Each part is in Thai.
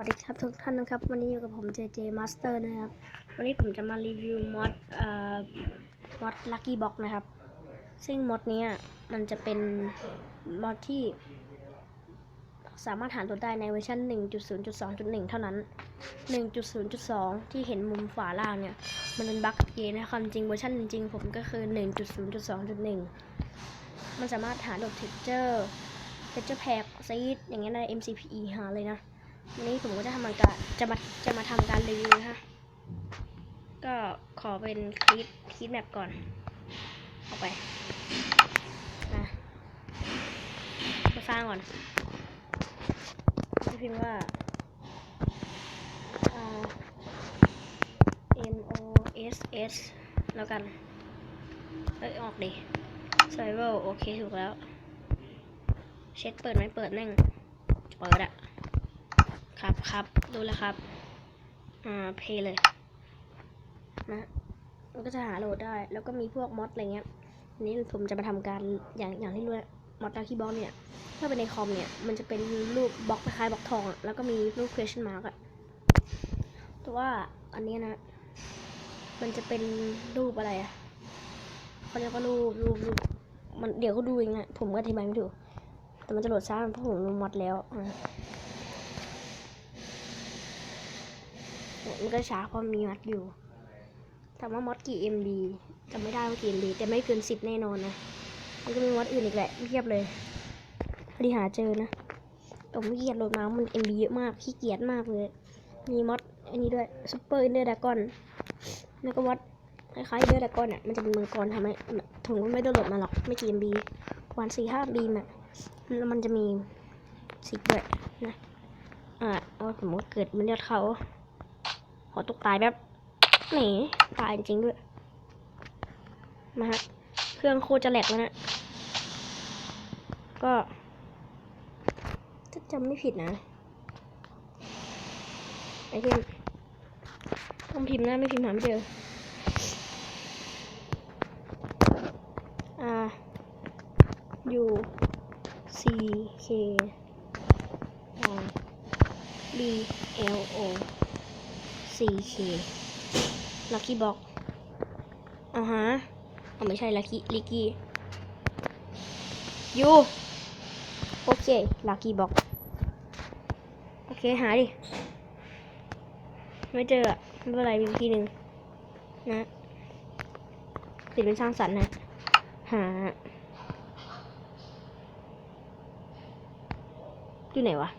วัสดีครับทุกท่านนะครับ วันนี้อยู่กับผม JJ Master นะครับ วันนี้ผมจะมารีวิวมอดเอ่อมอด Lucky Box นะครับ ซึ่งมอดเนี้ยมันจะเป็นมอดที่ สามารถหาตัวได้ในเวอร์ชัน1.0.2.1 เท่านั้น 1.0.2 ที่เห็นมุมฝาล่างเนี่ย มันเป็นบั๊กเกนะความจริงเวอร์ชันจริงผมก็คือ 1.0.2.1 มันสามารถหาโหลดเทคเจอร์เทคเจอร์แพ็กซีดอย่างเงี้ยใน MCPE หาเลยนะ วันนี้ผมก็จะทำการจะมาจะมาทำการรีวิวนะคะก็ขอเป็นคลิปคลิปแมปก่อนเอาไปนะมาสร้างก่อนจะพิมพ์ว่าอ่า N O S S แล้วกัน เอ้ย ออกดิ Survival โอเค ถูกแล้ว เช็คเปิดไหมเปิดแม่งเปิดอะ ครับครับดูแล้วครับ อ่าเพย์เลย นะมันก็จะหาโหลดได้ แล้วก็มีพวกมอดอะไรเงี้ยอันนี้ผมจะมาทำการอย่างอย่างที่รู้แหละมอดดาคีบอลเนี่ย ถ้าเป็นในคอมเนี่ย มันจะเป็นรูปบล็อกคล้ายบล็อกทอง แล้วก็มีรูป question mark อะแต่ว่าอันนี้นะ มันจะเป็นรูปอะไรอะเขาเรียกว่ารูปรูปรูปมันเดี๋ยวก็ดูเองอะผมก็อธิบายไม่ถูกแต่มันจะโหลดช้าเพราะผมรู้มอดแล้วอ่า มันก็ช้าเพราะมีมัดอยู่ถามว่ามอดกี่ MB จำไม่ได้ว่ากี่ MB แต่ไม่เกินสิบแน่นอนนะ มันก็มีมอดอื่นอีกแหละเพียบเลยพอดีหาเจอนะผมขี้เกียจโหลดมามัน MB เยอะมากขี้เกียจมากเลย มีมอดอันนี้ด้วยซูเปอร์อินเดอร์ดากอนแล้วก็มอดคล้ายๆเดอร์ดากอนอะมันจะเป็นมังกรทำให้ถึงว่าไม่ได้โหลดมาหรอกไม่กี่ MB วันสี่ห้า MB อะแล้วมันจะมีสิบด้วยนะอ่าเอาสมมติเกิดมันยอดเขา อตกตายแบบหนีตายจริงด้วย มาฮะ เครื่องโคจะแหลกแล้วนะ ก็ถ้าจำไม่ผิดนะไอเทมต้องพิมพ์นะ ไม่พิมพ์หาไม่เจอ อ่า U C K R B L O 4K Lucky Box อ่าฮะอ๋อไม่ใช่ Lucky Lucky ยูโอเค Lucky Box โอเค หาดิ ไม่เจออะไม่เป็นไรมีวิธีหนึ่งนะติดเป็นสร้างสรรค์นะ หาอยู่ไหนวะ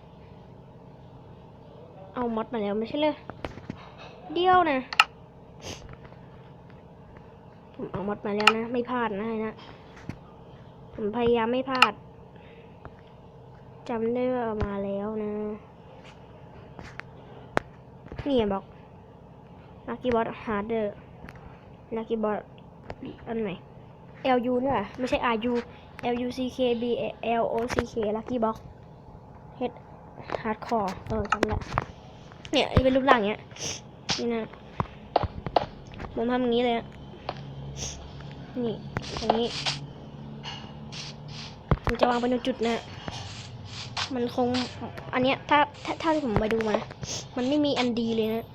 เอามอดมาแล้วไม่ใช่เลย เดียวนะผมเอามดมาแล้วนะ ไม่พลาดนะนะผมพยายามไม่พลาดจำได้ว่าเอามาแล้วนะนี่บอก Lucky Bot Harder Lucky Bot อันไหน LU เนี่ยไม่ใช่ RU LU CK B L O C K Lucky Box H Hardcore เออจำได้เนี่ยเป็นรูปร่างเงี้ย นี่นะผมทำอย่างนี้เลยอะนี่อย่างนี้ผมจะวางเป็นจุดนะมันคงอันเนี้ยถ้าถ้าถ้าที่ผมไปดูมานะมันไม่มีอันดีเลยนะ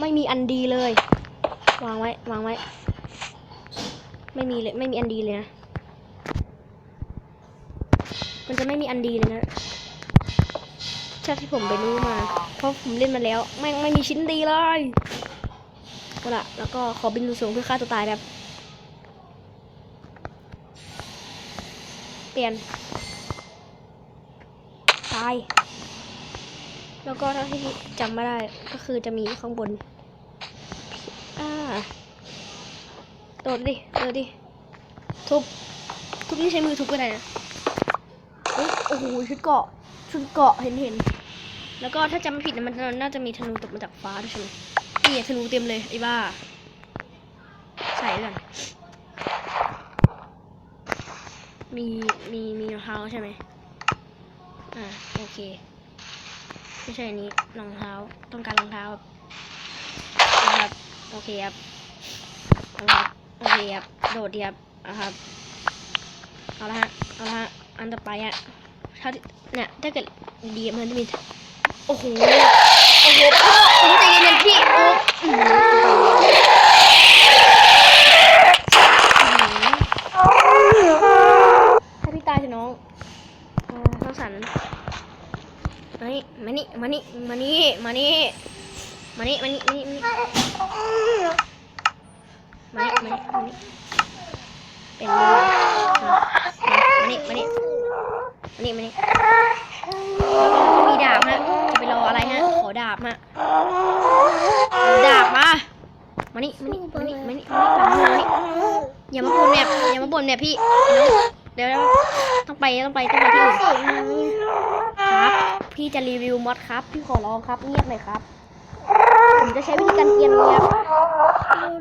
ไม่มีอันดีเลย วางไว้วางไว้ ไม่มีเลยไม่มีอันดีเลยนะมันจะไม่มีอันดีเลยนะชาที่ผมไปรู้มา เพราะผมเล่นมาแล้วไม่งไม่มีชิ้นดีเลย ก็ละแล้วก็ขอบินสูงเพื่อฆ่าตัวตายแบบเปลี่ยน ตาย แล้วก็ถ้าที่จำไม่ได้ก็คือจะมีข้างบนอ่าโดดดิโดดดิ ทุบ ทุบนี่ใช้มือทุบก็ได้นะโอ้โหชุดเกาะชุดเกาะเห็นเห็น แล้วก็ถ้าจำไม่ผิดนะมันน่าจะมีธนูตกมาจากฟ้าด้วยใช่ไหม นี่ไงธนูเต็มเลยไอ้บ้า ใส่เลยมีมีมีรองเท้าใช่ไหมอ่าโอเค ไม่ใช่อันนี้รองเท้าต้องการรองเท้าครับ โอเคครับเอาละครับโอเคครับโดดดีครับเอาครับเอาละฮะเอาละฮะอันต่อไปอะถ้าเนี่ยถ้าเกิดดีมันจะมีโอ้โหโอ้ใจเย็น มานี่ มานี่ มานี่ มานี่ มานี่มานี่มานี่เป็นมานี่ มานี่ มานี่ มานี่ มีดาบฮะ จะไปรออะไรฮะ ขอดาบมาดาบมา มานี่ มานี่ มานี่ มานี่ มานี่ อย่ามาบ่นเนี่ยอย่ามาบ่นเนี่ยพี่ เดี๋ยวต้องไป ต้องไป ต้องไปที่อื่นครับ พี่จะรีวิวมอดครับ พี่ขอร้องครับเงียบหน่อยครับ ผมจะใช้วิธีการเกียนเงียบ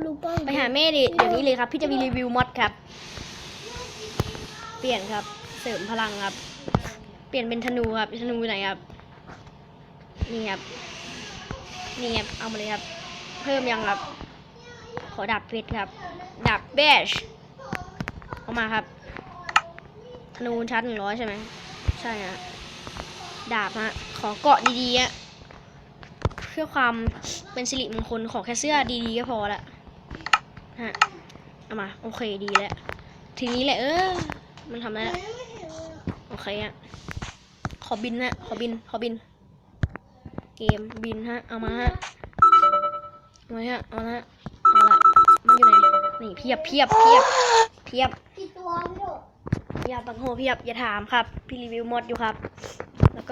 ลูกป้องไปหาแม่ดิเดี๋ยวนี้เลยครับ พี่จะมีรีวิวมอดครับ เปลี่ยนครับ เสริมพลังครับ เปลี่ยนเป็นธนูครับธนูอยู่ไหนครับ นี่ครับ นี่ครับ เอามาเลยครับ เพิ่มยังครับ ขอดาบเพชรครับดาบแบชเอามาครับ ธนูชั้นหนึ่งร้อยใช่ไหม ใช่ฮะ ดาบฮะขอเกาะดีๆอะเพื่อความเป็นสิริมงคลขอแค่เสื้อดีๆก็พอละฮะเอามาโอเคดีแล้วทีนี้แหละเออมันทำได้แล้วโอเคฮะขอบินฮะขอบินขอบิน เกมบินฮะเอามาฮะเอามาฮะเอาละฮะเอาละมันอยู่ไหนนี่เพียบเพียบเพียบเพียบกี่ตัวพี่โดอย่าตังโหเพียบอย่าถามครับ พี่รีวิวหมดอยู่ครับแล้ว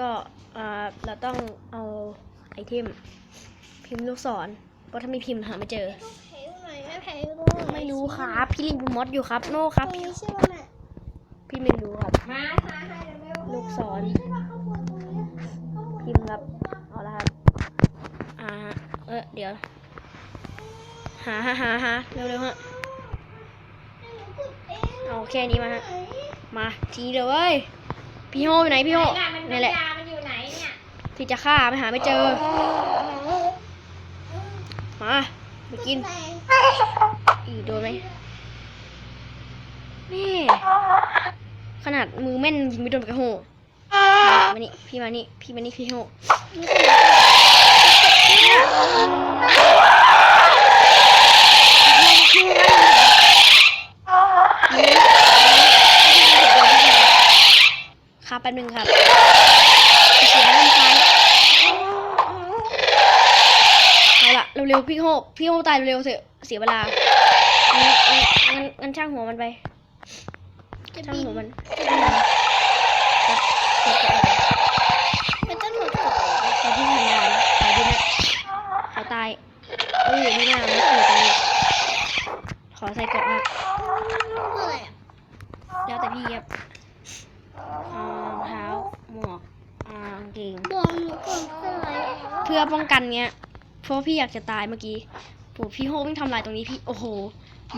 ก็อ่าเราต้องเอาไอเทมพิมพ์ลูกศรเพราะถ้าไม่พิมพ์หาไม่เจอแผลอยู่ไหนแม่แผลอยู่ตรงไหนไม่รู้ครับ พี่รีวิวมดอยู่ครับโน่ครับตรงพี่นี้ใช่ไหมแม่พี่ไม่รู้ครับมาหาให้เร็วๆลูกศรใช่ปะข้างบนตรงนี้ข้างบนพิมพ์ครับเอาละครับอ่าฮะเออเดี๋ยวหาหาหาหาเร็วๆฮะเอาแค่นี้มาฮะมาทีเดียวเว้ยพี่โฮอยู่ไหนพี่โฮนี่แหละ ที่จะฆ่าไม่หาไม่เจอ มาไปกิน อีโดนไหมนี่ขนาดมือแม่นยิงไม่โดนกระโหมานี่พี่มานี่พี่มานี่พี่โหครับแป๊บนึงครับเสียงลำคาญเอาละเร็วๆพี่โหพี่โหตายเร็วๆเถอะเสียเวลางั้นงั้นงั้นช่างหัวมันไปช่างหัวมันกดกดกดไม่ต้องหมดกดขอที่ทำงานขอดินะขอตายเออไม่น่าไม่เกิดตรงนี้ขอใส่เกราะอะเท่าไหร่อะแล้วแต่พี่ครับอ่ารองเท้าหมวกอ่ากางเกงบอกหนูก่อนเท่าไหร่อะเพื่อป้องกันเงี้ย เพราะว่าพี่อยากจะตายเมื่อกี้โหพี่โฮไม่งทำลายตรงนี้พี่ โอ้โห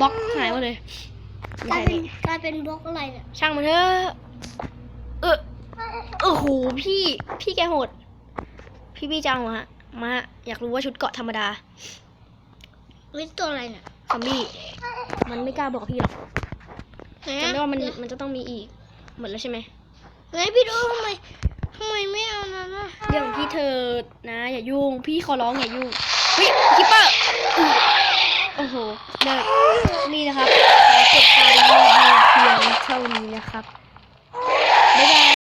บล็อกหายหมดเลยไม่กลายใช่เป็นนี่กลายเป็นบล็อกอะไรเนี่ยช่างมันเถอะ เออโอ้โห พี่ พี่แกโหด พี่พี่จังวะมา อยากรู้ว่าชุดเกราะธรรมดาเฮ้ยตัวอะไรเนี่ยซอมบี้ มันไม่กล้าบอกพี่หรอกไหนจำอะได้ว่ามันมันจะต้องมีอีก หมดแล้วใช่ไหมไหนพี่ดูทำไม ทำไมไม่เอานั้นอะเรื่องพี่เธอนะ อย่ายุ่ง พี่ขอร้องอย่ายุ่งเฮ้ยคิปเปอร์โอ้โหเลิกนี่นะครับขอกดตารรีวิวเพียงเท่านี้นะครับบ๊ายบาย